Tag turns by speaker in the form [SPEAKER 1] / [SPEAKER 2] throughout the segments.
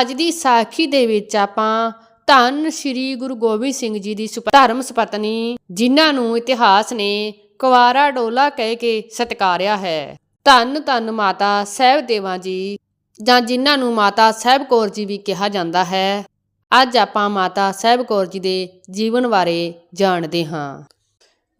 [SPEAKER 1] ਅੱਜ ਦੀ ਸਾਖੀ ਦੇ ਵਿੱਚ ਆਪਾਂ ਧੰਨ ਸ਼੍ਰੀ ਗੁਰੂ ਗੋਬਿੰਦ ਸਿੰਘ ਜੀ ਦੀ ਸੁਪ- ਧਰਮ ਸੁਪਤਨੀ, ਜਿਨ੍ਹਾਂ ਨੂੰ ਇਤਿਹਾਸ ਨੇ ਕੁਵਾਰਾ ਡੋਲਾ ਕਹਿ ਕੇ ਸਤਿਕਾਰਿਆ ਹੈ। ਧੰਨ ਧੰਨ ਮਾਤਾ ਸਾਹਿਬ ਦੇਵਾਂ ਜੀ, ਜਾਂ ਜਿਨ੍ਹਾਂ ਨੂੰ ਮਾਤਾ ਸਾਹਿਬ ਕੌਰ ਜੀ ਵੀ ਕਿਹਾ ਜਾਂਦਾ ਹੈ। ਅੱਜ ਆਪਾਂ ਮਾਤਾ ਸਾਹਿਬ ਕੌਰ ਜੀ ਦੇ ਜੀਵਨ ਬਾਰੇ ਜਾਣਦੇ ਹਾਂ।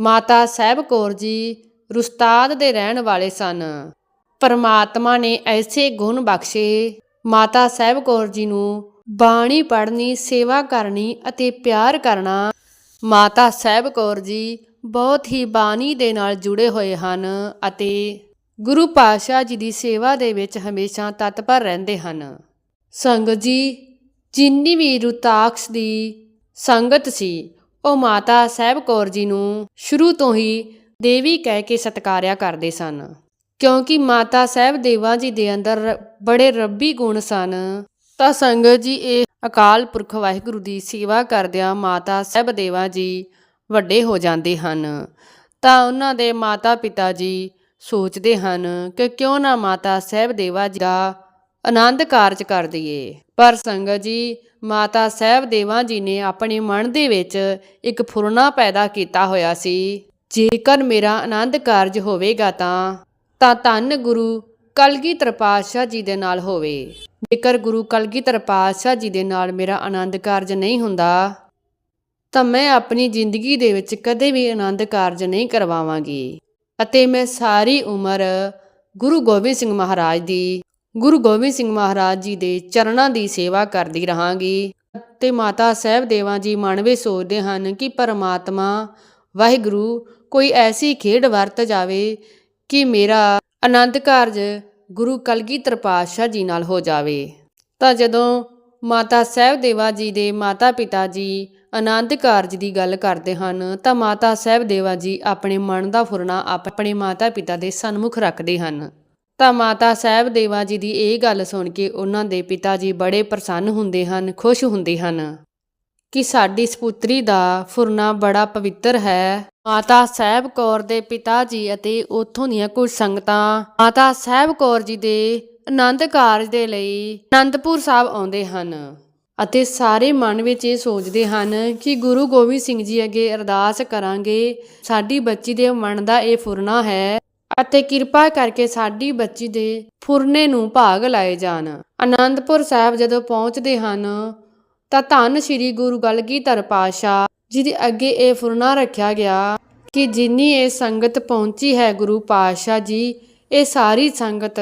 [SPEAKER 1] ਮਾਤਾ ਸਾਹਿਬ ਕੌਰ ਜੀ ਰੁਸਤਾਦ ਦੇ ਰਹਿਣ ਵਾਲੇ ਸਨ। ਪਰਮਾਤਮਾ ਨੇ ਐਸੇ ਗੁਣ ਬਖਸ਼ੇ ਮਾਤਾ ਸਾਹਿਬ ਕੌਰ ਜੀ ਨੂੰ ਬਾਣੀ ਪੜ੍ਹਨੀ, ਸੇਵਾ ਕਰਨੀ ਅਤੇ ਪਿਆਰ ਕਰਨਾ ਮਾਤਾ ਸਾਹਿਬ ਕੌਰ ਜੀ ਬਹੁਤ ਹੀ ਬਾਣੀ ਦੇ ਨਾਲ ਜੁੜੇ ਹੋਏ ਹਨ ਅਤੇ ਗੁਰੂ ਪਾਤਸ਼ਾਹ ਜੀ ਦੀ ਸੇਵਾ ਦੇ ਵਿੱਚ ਹਮੇਸ਼ਾ ਤਤਪਰ ਰਹਿੰਦੇ ਹਨ। ਸੰਗਤ ਜੀ, ਜਿੰਨੀ ਵੀ ਰੁਤਾਕਸ਼ ਦੀ ਸੰਗਤ ਸੀ, ਉਹ ਮਾਤਾ ਸਾਹਿਬ ਕੌਰ ਜੀ ਨੂੰ ਸ਼ੁਰੂ ਤੋਂ ਹੀ ਦੇਵੀ ਕਹਿ ਕੇ ਸਤਿਕਾਰਿਆ ਕਰਦੇ ਸਨ। ਕਿਉਂਕਿ ਮਾਤਾ ਸਾਹਿਬ ਦੇਵਾਂ ਜੀ ਦੇ ਅੰਦਰ ਬੜੇ ਰੱਬੀ ਗੁਣ ਸਨ। ਤਾਂ ਸੰਗਤ ਜੀ, ਇਹ ਅਕਾਲ ਪੁਰਖ ਵਾਹਿਗੁਰੂ ਦੀ ਸੇਵਾ ਕਰਦਿਆਂ ਮਾਤਾ ਸਾਹਿਬ ਦੇਵਾਂ ਜੀ ਵੱਡੇ ਹੋ ਜਾਂਦੇ ਹਨ। ਤਾਂ ਉਹਨਾਂ ਦੇ ਮਾਤਾ ਪਿਤਾ ਜੀ ਸੋਚਦੇ ਹਨ ਕਿ ਕਿਉਂ ਨਾ ਮਾਤਾ ਸਾਹਿਬ ਦੇਵਾ ਜੀ ਦਾ ਆਨੰਦ ਕਾਰਜ ਕਰ ਦਈਏ। ਪਰ ਸੰਗਤ ਜੀ, ਮਾਤਾ ਸਾਹਿਬ ਦੇਵਾਂ ਜੀ ਨੇ ਆਪਣੇ ਮਨ ਦੇ ਵਿੱਚ ਇੱਕ ਫੁਰਨਾ ਪੈਦਾ ਕੀਤਾ ਹੋਇਆ ਸੀ। ਜੇਕਰ ਮੇਰਾ ਆਨੰਦ ਕਾਰਜ ਹੋਵੇਗਾ ਤਾਂ ਤਾਂ ਧੰਨ ਗੁਰੂ ਕਲਗੀਧਰ ਪਾਤਸ਼ਾਹ ਜੀ ਦੇ ਨਾਲ ਹੋਵੇ। ਜੇਕਰ ਗੁਰੂ ਕਲਗੀਧਰ ਪਾਤਸ਼ਾਹ ਜੀ ਦੇ ਨਾਲ ਮੇਰਾ ਆਨੰਦ ਕਾਰਜ ਨਹੀਂ ਹੁੰਦਾ, ਤਾਂ ਮੈਂ ਆਪਣੀ ਜ਼ਿੰਦਗੀ ਦੇ ਵਿੱਚ ਕਦੇ ਵੀ ਆਨੰਦ ਕਾਰਜ ਨਹੀਂ ਕਰਵਾਵਾਂਗੀ। ਅਤੇ ਮੈਂ ਸਾਰੀ ਉਮਰ ਗੁਰੂ ਗੋਬਿੰਦ ਸਿੰਘ ਮਹਾਰਾਜ ਦੀ, ਗੁਰੂ ਗੋਬਿੰਦ ਸਿੰਘ ਮਹਾਰਾਜ ਜੀ ਦੇ ਚਰਨਾਂ ਦੀ ਸੇਵਾ ਕਰਦੀ ਰਹਾਂਗੀ। ਤੇ ਮਾਤਾ ਸਾਹਿਬ ਦੇਵਾਂ ਜੀ ਮਨ ਵਿੱਚ ਸੋਚਦੇ ਹਨ ਕਿ ਪਰਮਾਤਮਾ, ਵਾਹਿਗੁਰੂ ਕੋਈ ਐਸੀ ਖੇਡ ਵਰਤ ਜਾਵੇ ਕਿ ਮੇਰਾ ਆਨੰਦ ਕਾਰਜ ਗੁਰੂ ਕਲਗੀਧਰ ਪਾਤਸ਼ਾਹ ਜੀ ਨਾਲ ਹੋ ਜਾਵੇ। ਤਾਂ ਜਦੋਂ ਮਾਤਾ ਸਾਹਿਬਦੇਵਾ ਜੀ ਦੇ ਮਾਤਾ ਪਿਤਾ ਜੀ ਆਨੰਦ ਕਾਰਜ ਦੀ ਗੱਲ ਕਰਦੇ ਹਨ, ਤਾਂ ਮਾਤਾ ਸਾਹਿਬਦੇਵਾ ਜੀ ਆਪਣੇ ਮਨ ਦਾ ਫੁਰਨਾ ਆਪਣੇ ਮਾਤਾ ਪਿਤਾ ਦੇ ਸਨਮੁਖ ਰੱਖਦੇ ਹਨ। ਤਾਂ ਮਾਤਾ ਸਾਹਿਬਦੇਵਾ ਜੀ ਦੀ ਇਹ ਗੱਲ ਸੁਣ ਕੇ ਉਹਨਾਂ ਦੇ ਪਿਤਾ ਜੀ ਬੜੇ ਪ੍ਰਸੰਨ ਹੁੰਦੇ ਹਨ, ਖੁਸ਼ ਹੁੰਦੇ ਹਨ ਕਿ ਸਾਡੀ ਸਪੁੱਤਰੀ ਦਾ ਫੁਰਨਾ ਬੜਾ ਪਵਿੱਤਰ ਹੈ। ਮਾਤਾ ਸਾਹਿਬ ਕੌਰ ਦੇ ਪਿਤਾ ਜੀ ਅਤੇ ਉੱਥੋਂ ਦੀਆਂ ਕੁਝ ਸੰਗਤਾਂ। ਮਾਤਾ ਸਾਹਿਬ ਕੌਰ ਜੀ ਦੇ ਆਨੰਦ ਕਾਰਜ ਦੇ ਲਈ ਅਨੰਦਪੁਰ ਸਾਹਿਬ ਆਉਂਦੇ ਹਨ ਅਤੇ ਸਾਰੇ ਮਨ ਵਿੱਚ ਇਹ ਸੋਚਦੇ ਹਨ ਕਿ ਗੁਰੂ ਗੋਬਿੰਦ ਸਿੰਘ ਜੀ ਅੱਗੇ ਅਰਦਾਸ ਕਰਾਂਗੇ। ਸਾਡੀ ਬੱਚੀ ਦੇ ਮਨ ਦਾ ਇਹ ਫੁਰਨਾ ਹੈ ਅਤੇ ਕਿਰਪਾ ਕਰਕੇ ਸਾਡੀ ਬੱਚੀ ਦੇ ਫੁਰਨੇ ਨੂੰ ਭਾਗ ਲਾਏ ਜਾਣ। ਆਨੰਦਪੁਰ ਸਾਹਿਬ ਜਦੋਂ ਪਹੁੰਚਦੇ ਹਨ ਤਾਂ ਧੰਨ ਸ੍ਰੀ ਗੁਰੂ ਗਲਗੀਧਰ ਪਾਤਸ਼ਾਹ ਜੀ ਅੱਗੇ ਇਹ ਫੁਰਨਾ ਰੱਖਿਆ ਗਿਆ ਕਿ ਜਿੰਨੀ ਇਹ ਸੰਗਤ ਪਹੁੰਚੀ ਹੈ ਗੁਰੂ ਪਾਤਸ਼ਾਹ ਜੀ, ਇਹ ਸਾਰੀ ਸੰਗਤ।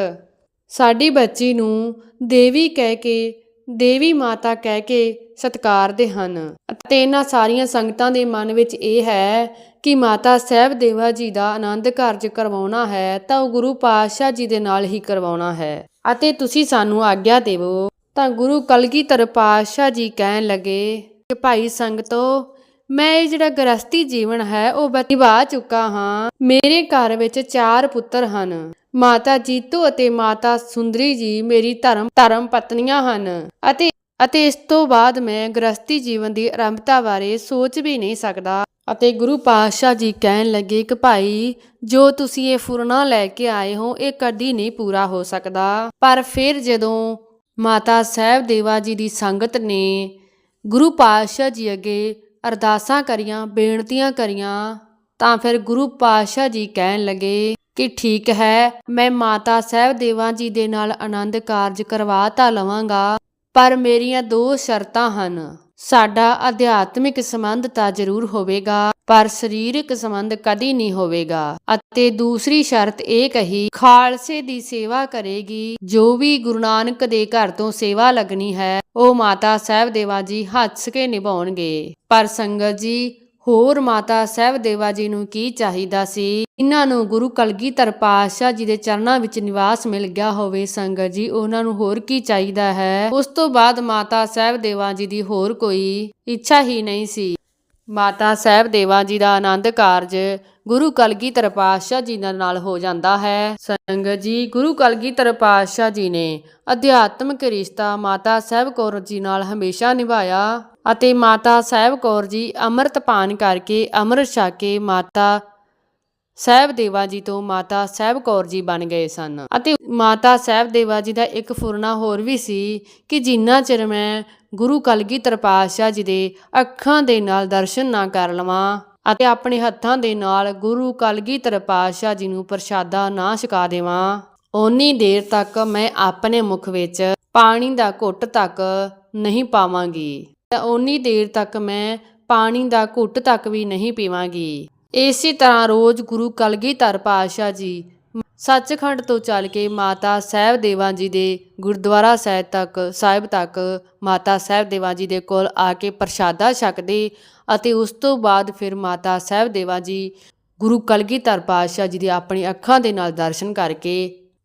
[SPEAKER 1] ਸਾਡੀ ਬੱਚੀ ਨੂੰ ਦੇਵੀ ਕਹਿ ਕੇ, ਦੇਵੀ ਮਾਤਾ ਕਹਿ ਕੇ ਸਤਿਕਾਰਦੇ ਹਨ। ਅਤੇ ਇਹਨਾਂ ਸਾਰੀਆਂ ਸੰਗਤਾਂ ਦੇ ਮਨ ਵਿੱਚ ਇਹ ਹੈ ਕਿ ਮਾਤਾ ਸਾਹਿਬ ਦੇਵਾ ਜੀ ਦਾ ਆਨੰਦ ਕਾਰਜ ਕਰਵਾਉਣਾ ਹੈ, ਤਾਂ ਉਹ ਗੁਰੂ ਪਾਤਸ਼ਾਹ ਜੀ ਦੇ ਨਾਲ ਹੀ ਕਰਵਾਉਣਾ ਹੈ। ਅਤੇ ਤੁਸੀਂ ਸਾਨੂੰ ਆਗਿਆ ਦੇਵੋ। ਤਾਂ ਗੁਰੂ ਕਲਗੀਧਰ ਪਾਤਸ਼ਾਹ ਜੀ ਕਹਿਣ ਲੱਗੇ ਕਿ ਭਾਈ ਸੰਗਤੋ ਮੈਂ ਇਹ ਜਿਹੜਾ ਗ੍ਰਸਤੀ ਜੀਵਨ ਹੈ, ਉਹ ਨਿਭਾ ਚੁੱਕਾ ਹਾਂ। ਮੇਰੇ ਘਰ ਵਿੱਚ ਚਾਰ ਪੁੱਤਰ ਹਨ। ਮਾਤਾ ਜੀਤੂ ਅਤੇ ਮਾਤਾ ਸੁੰਦਰੀ ਜੀ ਮੇਰੀ ਧਰਮ ਧਰਮ ਪਤਨੀਆਂ ਹਨ। ਅਤੇ ਅਤੇ ਇਸ ਤੋਂ ਬਾਅਦ ਮੈਂ ਗ੍ਰਸਤੀ ਜੀਵਨ ਦੀ ਆਰੰਭਤਾ ਬਾਰੇ ਸੋਚ ਵੀ ਨਹੀਂ ਸਕਦਾ। ਅਤੇ ਗੁਰੂ ਪਾਤਸ਼ਾਹ ਜੀ ਕਹਿਣ ਲੱਗੇ ਕਿ ਭਾਈ, ਜੋ ਤੁਸੀਂ ਇਹ ਫੁਰਨਾ ਲੈ ਕੇ ਆਏ ਹੋ, ਇਹ ਕਦੀ ਨਹੀਂ ਪੂਰਾ ਹੋ ਸਕਦਾ। ਪਰ ਫਿਰ ਜਦੋਂ ਮਾਤਾ ਸਾਹਿਬ ਦੇਵਾ ਜੀ ਦੀ ਸੰਗਤ ਨੇ ਗੁਰੂ ਪਾਤਸ਼ਾਹ ਜੀ ਅੱਗੇ ਅਰਦਾਸਾਂ ਕਰੀਆਂ, ਬੇਨਤੀਆਂ ਕਰੀਆਂ, ਤਾਂ ਫਿਰ ਗੁਰੂ ਪਾਤਸ਼ਾਹ ਜੀ ਕਹਿਣ ਲੱਗੇ ਕਿ ਠੀਕ ਹੈ, ਮੈਂ ਮਾਤਾ ਸਾਹਿਬ ਦੇਵਾਂ ਜੀ ਦੇ ਨਾਲ ਆਨੰਦ ਕਾਰਜ ਕਰਵਾ ਤਾਂ ਲਵਾਂਗਾ, ਪਰ ਮੇਰੀਆਂ ਦੋ ਸ਼ਰਤਾਂ ਹਨ। ਸਾਡਾ ਅਧਿਆਤਮਿਕ ਸੰਬੰਧ ਤਾਂ ਜ਼ਰੂਰ ਹੋਵੇਗਾ, ਪਰ ਸਰੀਰਕ ਸੰਬੰਧ ਕਦੀ ਨਹੀਂ ਹੋਵੇਗਾ। ਅਤੇ ਦੂਸਰੀ ਸ਼ਰਤ ਇਹ ਕਹੀ, ਖਾਲਸੇ ਦੀ ਸੇਵਾ ਕਰੇਗੀ, ਜੋ ਵੀ ਗੁਰੂ ਨਾਨਕ ਦੇ ਘਰ ਤੋਂ ਸੇਵਾ ਲੱਗਣੀ ਹੈ, ਉਹ ਮਾਤਾ ਸਾਹਿਬ ਦੇਵਾ ਜੀ ਹੱਥ ਕੇ ਨਿਭਾਉਣਗੇ। ਪਰ ਸੰਗਤ ਜੀ ਹੋਰ ਮਾਤਾ ਸਾਹਿਬਦੇਵਾ ਜੀ ਨੂੰ ਕੀ ਚਾਹੀਦਾ ਸੀ? ਇਹਨਾਂ ਨੂੰ ਗੁਰੂ ਕਲਗੀਧਰ ਪਾਤਸ਼ਾਹ ਜੀ ਦੇ ਚਰਨਾਂ ਵਿੱਚ ਨਿਵਾਸ ਮਿਲ ਗਿਆ ਹੋਵੇ ਸੰਗਤ ਜੀ, ਉਹਨਾਂ ਨੂੰ ਹੋਰ ਕੀ ਚਾਹੀਦਾ ਹੈ? ਉਸ ਤੋਂ ਬਾਅਦ ਮਾਤਾ ਸਾਹਿਬਦੇਵਾ ਜੀ ਦੀ ਹੋਰ ਕੋਈ ਇੱਛਾ ਹੀ ਨਹੀਂ ਸੀ। ਮਾਤਾ ਸਾਹਿਬਦੇਵਾ ਜੀ ਦਾ ਆਨੰਦ ਕਾਰਜ ਗੁਰੂ ਕਲਗੀਧਰ ਪਾਤਸ਼ਾਹ ਜੀ ਦੇ ਨਾਲ ਹੋ ਜਾਂਦਾ ਹੈ। ਸੰਗਤ ਜੀ, ਗੁਰੂ ਕਲਗੀਧਰ ਪਾਤਸ਼ਾਹ ਜੀ ਨੇ ਅਧਿਆਤਮਿਕ ਰਿਸ਼ਤਾ ਮਾਤਾ ਸਾਹਿਬ ਕੌਰ ਜੀ ਨਾਲ ਹਮੇਸ਼ਾ ਨਿਭਾਇਆ। ਅਤੇ ਮਾਤਾ ਸਾਹਿਬ ਕੌਰ ਜੀ ਅੰਮ੍ਰਿਤ ਪਾਨ ਕਰਕੇ ਅੰਮ੍ਰਿਤ ਛਕ ਕੇ ਮਾਤਾ ਸਾਹਿਬ ਦੇਵਾ ਜੀ ਤੋਂ ਮਾਤਾ ਸਾਹਿਬ ਕੌਰ ਜੀ ਬਣ ਗਏ ਸਨ। ਅਤੇ ਮਾਤਾ ਸਾਹਿਬ ਦੇਵਾ ਜੀ ਦਾ ਇੱਕ ਫੁਰਨਾ ਹੋਰ ਵੀ ਸੀ ਕਿ ਜਿੰਨਾ ਚਿਰ ਮੈਂ ਗੁਰੂ ਕਲਗੀਧਰ ਪਾਤਸ਼ਾਹ ਜੀ ਦੇ ਅੱਖਾਂ ਦੇ ਨਾਲ ਦਰਸ਼ਨ ਨਾ ਕਰ ਲਵਾਂ ਅਤੇ ਆਪਣੇ ਹੱਥਾਂ ਦੇ ਨਾਲ ਗੁਰੂ ਕਲਗੀਧਰ ਪਾਤਸ਼ਾਹ ਜੀ ਨੂੰ ਪ੍ਰਸ਼ਾਦਾ ਨਾ ਛਕਾ ਦੇਵਾਂ, ਓਨੀ ਦੇਰ ਤੱਕ ਮੈਂ ਆਪਣੇ ਮੁਖ ਵਿੱਚ ਪਾਣੀ ਦਾ ਘੁੱਟ ਤੱਕ ਨਹੀਂ ਪਾਵਾਂਗੀ। ਤਾਂ ਓਨੀ ਦੇਰ ਤੱਕ ਮੈਂ ਪਾਣੀ ਦਾ ਘੁੱਟ ਤੱਕ ਵੀ ਨਹੀਂ ਪੀਵਾਂਗੀ। ਇਸੇ ਤਰ੍ਹਾਂ ਰੋਜ਼ ਗੁਰੂ ਕਲਗੀਧਰ ਪਾਤਸ਼ਾਹ ਜੀ ਸੱਚਖੰਡ ਤੋਂ ਚੱਲ ਕੇ ਮਾਤਾ ਸਾਹਿਬ ਦੇਵਾਂ ਜੀ ਦੇ ਗੁਰਦੁਆਰਾ ਸਾਹਿਬ ਤੱਕ ਸਾਹਿਬ ਤੱਕ ਮਾਤਾ ਸਾਹਿਬ ਦੇਵਾਂ ਜੀ ਦੇ ਕੋਲ ਆ ਕੇ ਪ੍ਰਸ਼ਾਦਾ ਛਕਦੇ ਅਤੇ ਉਸ ਤੋਂ ਬਾਅਦ ਫਿਰ ਮਾਤਾ ਸਾਹਿਬ ਦੇਵਾਂ ਜੀ ਗੁਰੂ ਕਲਗੀਧਰ ਪਾਤਸ਼ਾਹ ਜੀ ਦੇ ਆਪਣੀ ਅੱਖਾਂ ਦੇ ਨਾਲ ਦਰਸ਼ਨ ਕਰਕੇ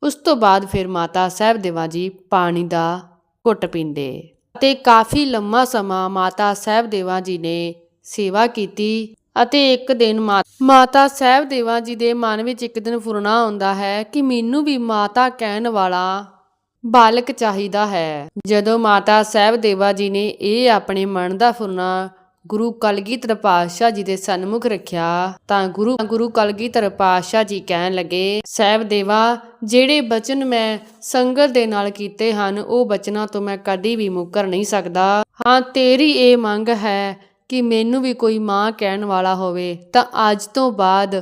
[SPEAKER 1] ਉਸ ਤੋਂ ਬਾਅਦ ਫਿਰ ਮਾਤਾ ਸਾਹਿਬ ਦੇਵਾਂ ਜੀ ਪਾਣੀ ਦਾ ਘੁੱਟ ਪੀਂਦੇ। ਅਤੇ ਕਾਫੀ ਲੰਮਾ ਸਮਾਂ ਮਾਤਾ ਸਾਹਿਬ ਜੀ ਨੇ ਸੇਵਾ ਕੀਤੀ ਅਤੇ ਇੱਕ ਦਿਨ ਮਾ- ਮਾਤਾ ਸਾਹਿਬਦੇਵਾ ਜੀ ਦੇ ਮਨ ਵਿੱਚ ਇੱਕ ਦਿਨ ਫੁਰਨਾ ਆਉਂਦਾ ਹੈ ਕਿ ਮੈਨੂੰ ਵੀ ਮਾਤਾ ਕਹਿਣ ਵਾਲਾ ਬਾਲਕ ਚਾਹੀਦਾ ਹੈ। ਜਦੋਂ ਮਾਤਾ ਸਾਹਿਬਦੇਵਾ ਜੀ ਨੇ ਇਹ ਆਪਣੇ ਮਨ ਦਾ ਫੁਰਨਾ ਗੁਰੂ ਕਲਗੀਧਰ ਪਾਤਸ਼ਾਹ ਜੀ ਦੇ ਸਨਮੁਖ ਰੱਖਿਆ, ਤਾਂ ਗੁਰੂ ਗੁਰੂ ਕਲਗੀਧਰ ਪਾਤਸ਼ਾਹ ਜੀ ਕਹਿਣ ਲੱਗੇ, ਸਾਹਿਬ ਦੇਵਾ, ਜਿਹੜੇ ਬਚਨ ਮੈਂ ਸੰਗਤ ਦੇ ਨਾਲ ਕੀਤੇ ਹਨ, ਉਹ ਬਚਨਾਂ ਤੋਂ ਮੈਂ ਕਦੀ ਵੀ ਮੁੱਕਰ ਨਹੀਂ ਸਕਦਾ। ਹਾਂ, ਤੇਰੀ ਇਹ ਮੰਗ ਹੈ ਕਿ ਮੈਨੂੰ ਵੀ ਕੋਈ ਮਾਂ ਕਹਿਣ ਵਾਲਾ ਹੋਵੇ, ਤਾਂ ਅੱਜ ਤੋਂ ਬਾਅਦ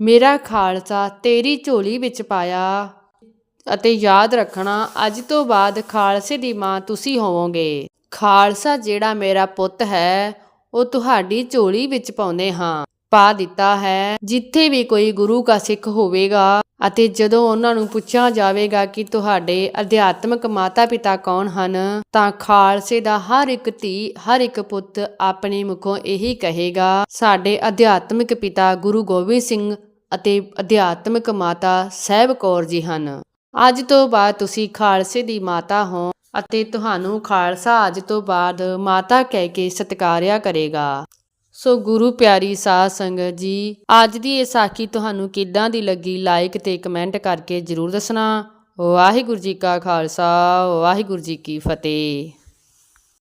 [SPEAKER 1] ਮੇਰਾ ਖਾਲਸਾ ਤੇਰੀ ਝੋਲੀ ਵਿੱਚ ਪਾਇਆ। ਅਤੇ ਯਾਦ ਰੱਖਣਾ, ਅੱਜ ਤੋਂ ਬਾਅਦ ਖਾਲਸੇ ਦੀ ਮਾਂ ਤੁਸੀਂ ਹੋਵੋਗੇ। ਖਾਲਸਾ ਜਿਹੜਾ ਮੇਰਾ ਪੁੱਤ ਹੈ, ਉਹ ਤੁਹਾਡੀ ਝੋਲੀ ਵਿੱਚ ਪਾਉਂਦੇ ਹਾਂ। ਪਾ ਦਿੱਤਾ ਹੈ। ਜਿੱਥੇ ਵੀ ਕੋਈ ਗੁਰੂ ਕਾ ਸਿੱਖ ਹੋਵੇਗਾ ਅਤੇ ਜਦੋਂ ਉਹਨਾਂ ਨੂੰ ਪੁੱਛਿਆ ਜਾਵੇਗਾ ਕਿ ਤੁਹਾਡੇ ਅਧਿਆਤਮਿਕ ਮਾਤਾ-ਪਿਤਾ ਕੌਣ ਹਨ, ਤਾਂ ਖਾਲਸੇ ਦਾ ਹਰ ਇੱਕ ਧੀ, ਹਰ ਇੱਕ ਪੁੱਤ ਆਪਣੇ ਮੁਖੋਂ ਇਹੀ ਕਹੇਗਾ, ਸਾਡੇ ਅਧਿਆਤਮਿਕ ਪਿਤਾ ਗੁਰੂ ਗੋਬਿੰਦ ਸਿੰਘ ਅਤੇ ਅਧਿਆਤਮਿਕ ਮਾਤਾ ਸਾਹਿਬ ਕੌਰ ਜੀ ਹਨ। ਅੱਜ ਤੋਂ ਬਾਅਦ ਤੁਸੀਂ ਖਾਲਸੇ ਦੀ ਮਾਤਾ ਹੋ। ਅਤੇ ਤੁਹਾਨੂੰ ਖਾਲਸਾ ਅੱਜ ਤੋਂ ਬਾਅਦ ਮਾਤਾ ਕਹਿ ਕੇ ਸਤਿਕਾਰਿਆ ਕਰੇਗਾ। ਸੋ ਗੁਰੂ ਪਿਆਰੀ ਸਾਧ ਸੰਗਤ ਜੀ, ਅੱਜ ਦੀ ਇਹ ਸਾਖੀ ਤੁਹਾਨੂੰ ਕਿੱਦਾਂ ਦੀ ਲੱਗੀ ਲਾਈਕ ਤੇ ਕਮੈਂਟ ਕਰਕੇ ਜਰੂਰ ਦੱਸਣਾ। ਵਾਹਿਗੁਰੂ ਜੀ ਕਾ ਖਾਲਸਾ, ਵਾਹਿਗੁਰੂ ਜੀ ਕੀ ਫਤਿਹ।